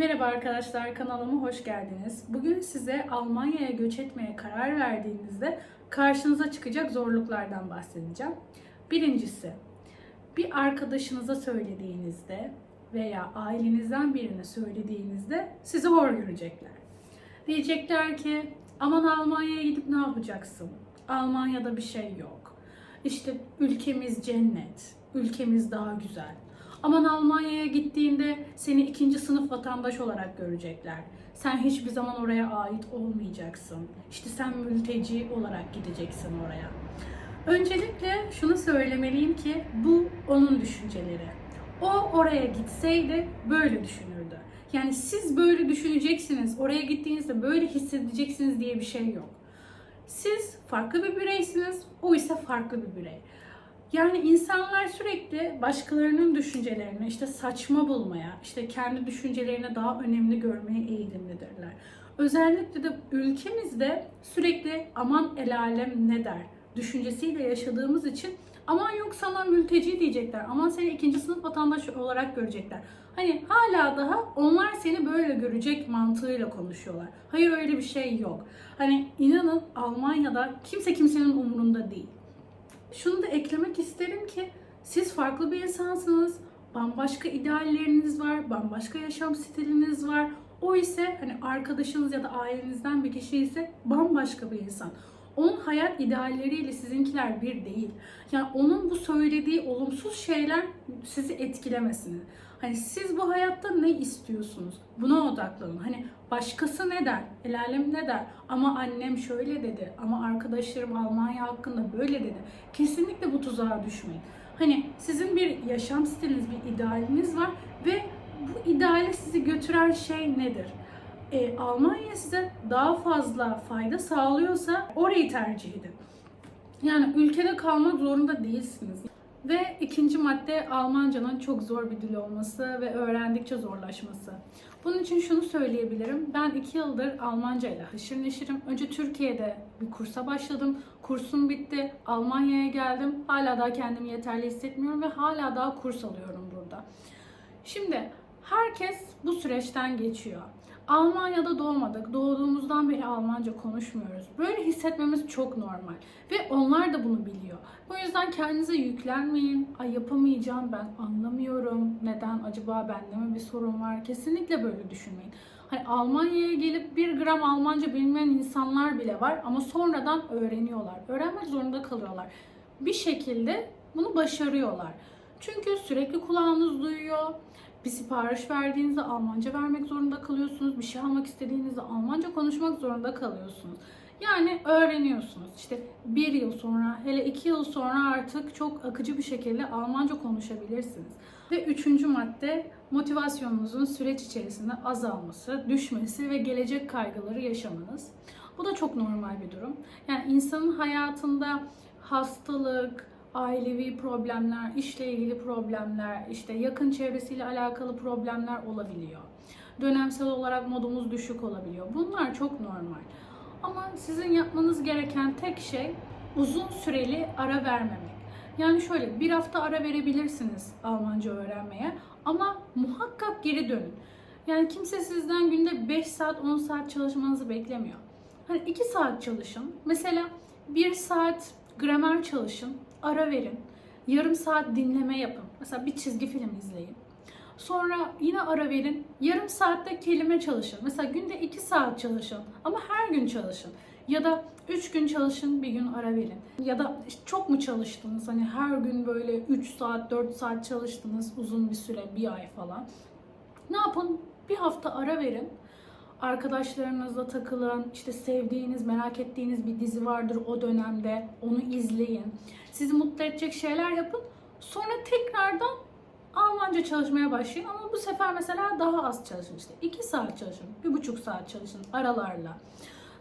Merhaba arkadaşlar kanalıma hoş geldiniz. Bugün size Almanya'ya göç etmeye karar verdiğinizde karşınıza çıkacak zorluklardan bahsedeceğim. Birincisi, bir arkadaşınıza söylediğinizde veya ailenizden birine söylediğinizde sizi hor görecekler. Diyecekler ki aman Almanya'ya gidip ne yapacaksın? Almanya'da bir şey yok. İşte ülkemiz cennet, ülkemiz daha güzel. Aman Almanya'ya gittiğinde seni ikinci sınıf vatandaş olarak görecekler. Sen hiçbir zaman oraya ait olmayacaksın. İşte sen mülteci olarak gideceksin oraya. Öncelikle şunu söylemeliyim ki bu onun düşünceleri. O oraya gitseydi böyle düşünürdü. Yani siz böyle düşüneceksiniz, oraya gittiğinizde böyle hissedeceksiniz diye bir şey yok. Siz farklı bir bireysiniz, o ise farklı bir birey. Yani insanlar sürekli başkalarının düşüncelerini işte saçma bulmaya, işte kendi düşüncelerini daha önemli görmeye eğilimlidirler. Özellikle de ülkemizde sürekli aman el alem ne der düşüncesiyle yaşadığımız için aman yok sana mülteci diyecekler, aman seni ikinci sınıf vatandaş olarak görecekler. Hani hala daha onlar seni böyle görecek mantığıyla konuşuyorlar. Hayır öyle bir şey yok. Hani inanın Almanya'da kimse kimsenin umurunda değil şunu da eklemek isterim ki siz farklı bir insansınız. Bambaşka idealleriniz var, bambaşka yaşam stiliniz var. O ise hani arkadaşınız ya da ailenizden bir kişi ise bambaşka bir insan. Onun hayat idealleriyle sizinkiler bir değil. Yani onun bu söylediği olumsuz şeyler sizi etkilemesin. Hani siz bu hayatta ne istiyorsunuz? Buna odaklanın. Hani başkası ne der? El alem ne der? Ama annem şöyle dedi. Ama arkadaşlarım Almanya hakkında böyle dedi. Kesinlikle bu tuzağa düşmeyin. Hani sizin bir yaşam stiliniz, bir idealiniz var ve bu ideale sizi götüren şey nedir? e, Almanya size daha fazla fayda sağlıyorsa orayı tercih edin. Yani ülkede kalmak zorunda değilsiniz. Ve ikinci madde Almancanın çok zor bir dil olması ve öğrendikçe zorlaşması. Bunun için şunu söyleyebilirim. Ben iki yıldır Almanca ile haşır neşirim. Önce Türkiye'de bir kursa başladım. Kursum bitti. Almanya'ya geldim. Hala daha kendimi yeterli hissetmiyorum ve hala daha kurs alıyorum burada. Şimdi herkes bu süreçten geçiyor. Almanya'da doğmadık. Doğduğumuzdan beri Almanca konuşmuyoruz. Böyle hissetmemiz çok normal. Ve onlar da bunu biliyor. Bu yüzden kendinize yüklenmeyin. Ay yapamayacağım ben anlamıyorum. Neden acaba bende mi bir sorun var? Kesinlikle böyle düşünmeyin. Hani Almanya'ya gelip bir gram Almanca bilmeyen insanlar bile var ama sonradan öğreniyorlar. Öğrenmek zorunda kalıyorlar. Bir şekilde bunu başarıyorlar. Çünkü sürekli kulağınız duyuyor. Bir sipariş verdiğinizde Almanca vermek zorunda kalıyorsunuz. Bir şey almak istediğinizde Almanca konuşmak zorunda kalıyorsunuz. Yani öğreniyorsunuz. İşte bir yıl sonra, hele iki yıl sonra artık çok akıcı bir şekilde Almanca konuşabilirsiniz. Ve üçüncü madde motivasyonunuzun süreç içerisinde azalması, düşmesi ve gelecek kaygıları yaşamanız. Bu da çok normal bir durum. Yani insanın hayatında hastalık, ailevi problemler, işle ilgili problemler, işte yakın çevresiyle alakalı problemler olabiliyor. Dönemsel olarak modumuz düşük olabiliyor. Bunlar çok normal. Ama sizin yapmanız gereken tek şey uzun süreli ara vermemek. Yani şöyle bir hafta ara verebilirsiniz Almanca öğrenmeye ama muhakkak geri dönün. Yani kimse sizden günde 5 saat 10 saat çalışmanızı beklemiyor. Hani 2 saat çalışın. Mesela 1 saat gramer çalışın ara verin. Yarım saat dinleme yapın. Mesela bir çizgi film izleyin. Sonra yine ara verin. Yarım saatte kelime çalışın. Mesela günde 2 saat çalışın ama her gün çalışın. Ya da 3 gün çalışın, bir gün ara verin. Ya da çok mu çalıştınız? Hani her gün böyle 3 saat, 4 saat çalıştınız uzun bir süre, bir ay falan. Ne yapın? Bir hafta ara verin arkadaşlarınızla takılın, işte sevdiğiniz, merak ettiğiniz bir dizi vardır o dönemde, onu izleyin. Sizi mutlu edecek şeyler yapın. Sonra tekrardan Almanca çalışmaya başlayın ama bu sefer mesela daha az çalışın işte. 2 saat çalışın, 1,5 saat çalışın aralarla.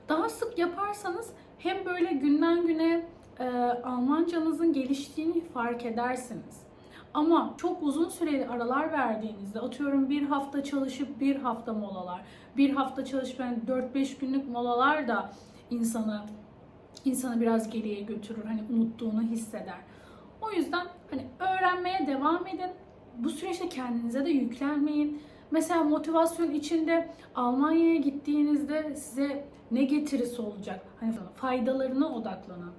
Daha sık yaparsanız hem böyle günden güne e, Almancanızın geliştiğini fark edersiniz. Ama çok uzun süreli aralar verdiğinizde atıyorum bir hafta çalışıp bir hafta molalar, bir hafta çalışıp yani 4-5 günlük molalar da insanı insanı biraz geriye götürür. Hani unuttuğunu hisseder. O yüzden hani öğrenmeye devam edin. Bu süreçte kendinize de yüklenmeyin. Mesela motivasyon içinde Almanya'ya gittiğinizde size ne getirisi olacak? Hani faydalarına odaklanın.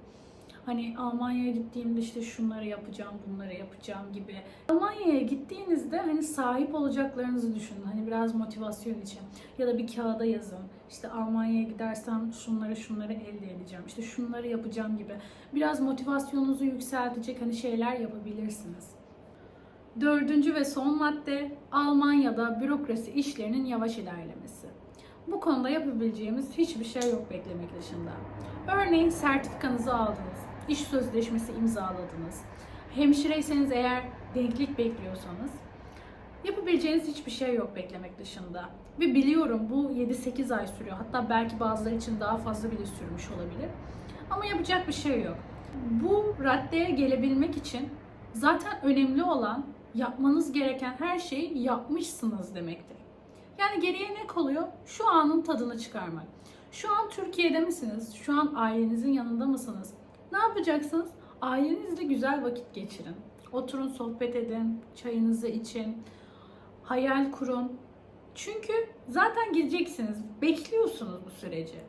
Hani Almanya'ya gittiğimde işte şunları yapacağım, bunları yapacağım gibi. Almanya'ya gittiğinizde hani sahip olacaklarınızı düşünün. Hani biraz motivasyon için. Ya da bir kağıda yazın. İşte Almanya'ya gidersem şunları şunları elde edeceğim. İşte şunları yapacağım gibi. Biraz motivasyonunuzu yükseltecek hani şeyler yapabilirsiniz. Dördüncü ve son madde Almanya'da bürokrasi işlerinin yavaş ilerlemesi. Bu konuda yapabileceğimiz hiçbir şey yok beklemek dışında. Örneğin sertifikanızı aldınız, iş sözleşmesi imzaladınız. Hemşireyseniz eğer denklik bekliyorsanız yapabileceğiniz hiçbir şey yok beklemek dışında. Ve biliyorum bu 7-8 ay sürüyor. Hatta belki bazıları için daha fazla bile sürmüş olabilir. Ama yapacak bir şey yok. Bu raddeye gelebilmek için zaten önemli olan yapmanız gereken her şeyi yapmışsınız demektir. Yani geriye ne kalıyor? Şu anın tadını çıkarmak. Şu an Türkiye'de misiniz? Şu an ailenizin yanında mısınız? Ne yapacaksınız? Ailenizle güzel vakit geçirin. Oturun sohbet edin, çayınızı için, hayal kurun. Çünkü zaten gideceksiniz. Bekliyorsunuz bu süreci.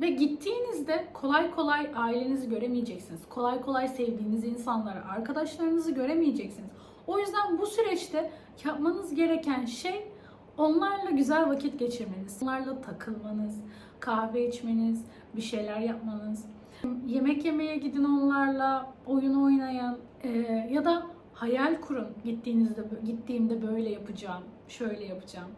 Ve gittiğinizde kolay kolay ailenizi göremeyeceksiniz. Kolay kolay sevdiğiniz insanları, arkadaşlarınızı göremeyeceksiniz. O yüzden bu süreçte yapmanız gereken şey onlarla güzel vakit geçirmeniz. Onlarla takılmanız, kahve içmeniz, bir şeyler yapmanız. Yemek yemeye gidin onlarla, oyun oynayın Ee, ya da hayal kurun. Gittiğinizde gittiğimde böyle yapacağım, şöyle yapacağım.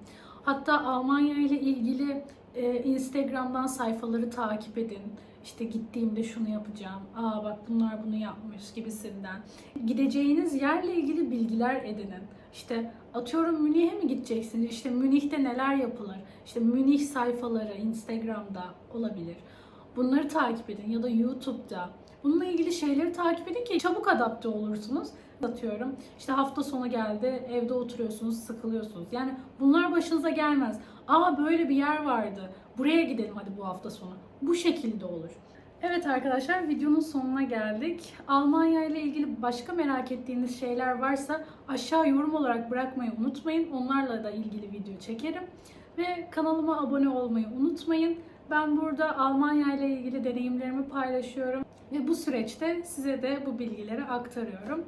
Hatta Almanya ile ilgili e, Instagram'dan sayfaları takip edin. İşte gittiğimde şunu yapacağım. Aa bak bunlar bunu yapmış gibisinden. Gideceğiniz yerle ilgili bilgiler edinin. İşte atıyorum Münih'e mi gideceksiniz? İşte Münih'te neler yapılır? İşte Münih sayfaları Instagram'da olabilir. Bunları takip edin ya da YouTube'da. Bununla ilgili şeyleri takip edin ki çabuk adapte olursunuz. Atıyorum işte hafta sonu geldi evde oturuyorsunuz sıkılıyorsunuz. Yani bunlar başınıza gelmez. Aa böyle bir yer vardı. Buraya gidelim hadi bu hafta sonu. Bu şekilde olur. Evet arkadaşlar videonun sonuna geldik. Almanya ile ilgili başka merak ettiğiniz şeyler varsa aşağı yorum olarak bırakmayı unutmayın. Onlarla da ilgili video çekerim. Ve kanalıma abone olmayı unutmayın. Ben burada Almanya ile ilgili deneyimlerimi paylaşıyorum. Ve bu süreçte size de bu bilgileri aktarıyorum.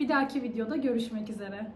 Bir dahaki videoda görüşmek üzere.